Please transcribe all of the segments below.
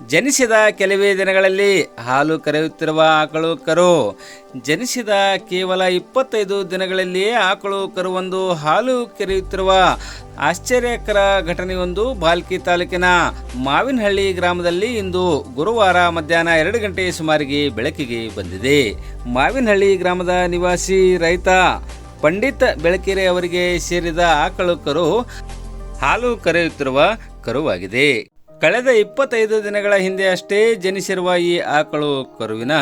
ಜನಿಸಿದ ಕೆಲವೇ ದಿನಗಳಲ್ಲಿ ಹಾಲು ಕರೆಯುತ್ತಿರುವ ಆಕಳು ಕರು ಜನಿಸಿದ ಕೇವಲ ಇಪ್ಪತ್ತೈದು ದಿನಗಳಲ್ಲಿಯೇ ಆಕಳು ಕರುವೊಂದು ಹಾಲು ಕರೆಯುತ್ತಿರುವ ಆಶ್ಚರ್ಯಕರ ಘಟನೆಯೊಂದು ಬಾಲ್ಕಿ ತಾಲೂಕಿನ ಮಾವಿನಹಳ್ಳಿ ಗ್ರಾಮದಲ್ಲಿ ಇಂದು ಗುರುವಾರ ಮಧ್ಯಾಹ್ನ ಎರಡು ಗಂಟೆ ಸುಮಾರಿಗೆ ಬೆಳಕಿಗೆ ಬಂದಿದೆ. ಮಾವಿನಹಳ್ಳಿ ಗ್ರಾಮದ ನಿವಾಸಿ ರೈತ ಪಂಡಿತ್ ಬೆಳಕೆರೆ ಅವರಿಗೆ ಸೇರಿದ ಆಕಳು ಕರು ಹಾಲು ಕರೆಯುತ್ತಿರುವ ಕರುವಾಗಿದೆ. ಕಳೆದ ಇಪ್ಪತ್ತೈದು ದಿನಗಳ ಹಿಂದೆ ಅಷ್ಟೇ ಜನಿಸಿರುವ ಈ ಆಕಳು ಕರುವಿನ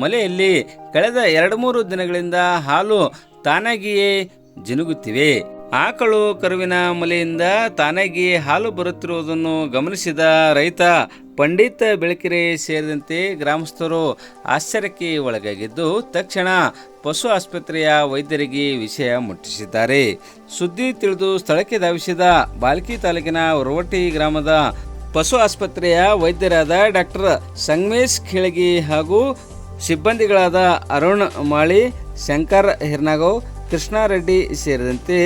ಮಲೆಯಲ್ಲಿ ಕಳೆದ ಎರಡು ಮೂರು ದಿನಗಳಿಂದ ಹಾಲು ತಾನಾಗಿಯೇ ಜಿನುಗುತ್ತಿವೆ. ಆಕಳು ಕರುವಿನ ಮಲೆಯಿಂದ ತಾನಾಗಿ ಹಾಲು ಬರುತ್ತಿರುವುದನ್ನು ಗಮನಿಸಿದ ರೈತ ಪಂಡಿತ ಬೆಳಕೆರೆ ಸೇರಿದಂತೆ ಗ್ರಾಮಸ್ಥರು ಆಶ್ಚರ್ಯಕ್ಕೆ ಒಳಗಾಗಿದ್ದು, ತಕ್ಷಣ ಪಶು ಆಸ್ಪತ್ರೆಯ ವೈದ್ಯರಿಗೆ ವಿಷಯ ಮುಟ್ಟಿಸಿದ್ದಾರೆ. ಸುದ್ದಿ ತಿಳಿದು ಸ್ಥಳಕ್ಕೆ ಧಾವಿಸಿದ ಬಾಲ್ಕಿ ತಾಲೂಕಿನ ಹೊರವಟ್ಟಿ ಗ್ರಾಮದ ಪಶು ಆಸ್ಪತ್ರೆಯ ವೈದ್ಯರಾದ ಡಾಕ್ಟರ್ ಸಂಗಮೇಶ್ ಖಿಳಗಿ ಹಾಗೂ ಸಿಬ್ಬಂದಿಗಳಾದ ಅರುಣ್ ಮಾಳಿ, ಶಂಕರ್ ಹಿರ್ನಾಗೌ ಕೃಷ್ಣಾರೆಡ್ಡಿ ಸೇರಿದಂತೆ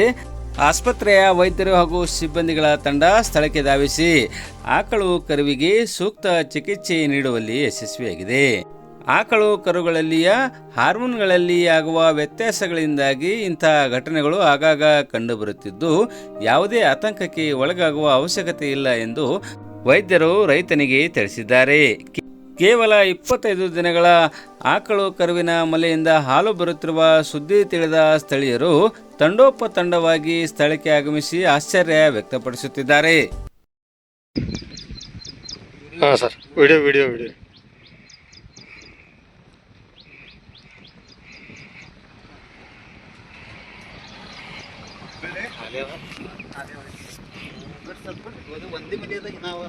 ಆಸ್ಪತ್ರೆಯ ವೈದ್ಯರು ಹಾಗೂ ಸಿಬ್ಬಂದಿಗಳ ತಂಡ ಸ್ಥಳಕ್ಕೆ ಧಾವಿಸಿ ಆಕಳು ಕರುವಿಗೆ ಸೂಕ್ತ ಚಿಕಿತ್ಸೆ ನೀಡುವಲ್ಲಿ ಯಶಸ್ವಿಯಾಗಿದೆ. ಆಕಳು ಕರುಗಳಲ್ಲಿಯ ಹಾರ್ಮೋನ್ಗಳಲ್ಲಿ ಆಗುವ ವ್ಯತ್ಯಾಸಗಳಿಂದಾಗಿ ಇಂತಹ ಘಟನೆಗಳು ಆಗಾಗ ಕಂಡುಬರುತ್ತಿದ್ದು, ಯಾವುದೇ ಆತಂಕಕ್ಕೆ ಒಳಗಾಗುವ ಅವಶ್ಯಕತೆ ಇಲ್ಲ ಎಂದು ವೈದ್ಯರು ರೈತನಿಗೆ ತಿಳಿಸಿದ್ದಾರೆ. ಕೇವಲ ಇಪ್ಪತ್ತೈದು ದಿನಗಳ ಆಕಳು ಕರುವಿನ ಮಲೆಯಿಂದ ಹಾಲು ಬರುತ್ತಿರುವ ಸುದ್ದಿ ತಿಳಿದ ಸ್ಥಳೀಯರು ತಂಡೋಪತಂಡವಾಗಿ ಸ್ಥಳಕ್ಕೆ ಆಗಮಿಸಿ ಆಶ್ಚರ್ಯ ವ್ಯಕ್ತಪಡಿಸುತ್ತಿದ್ದಾರೆ. ಹಾಂ ಸರ್, ವಿಡಿಯೋ ವಿಡಿಯೋ ವಿಡಿಯೋ. ಒಂದೇ ಮನೆಯದಾಗ ನಾವು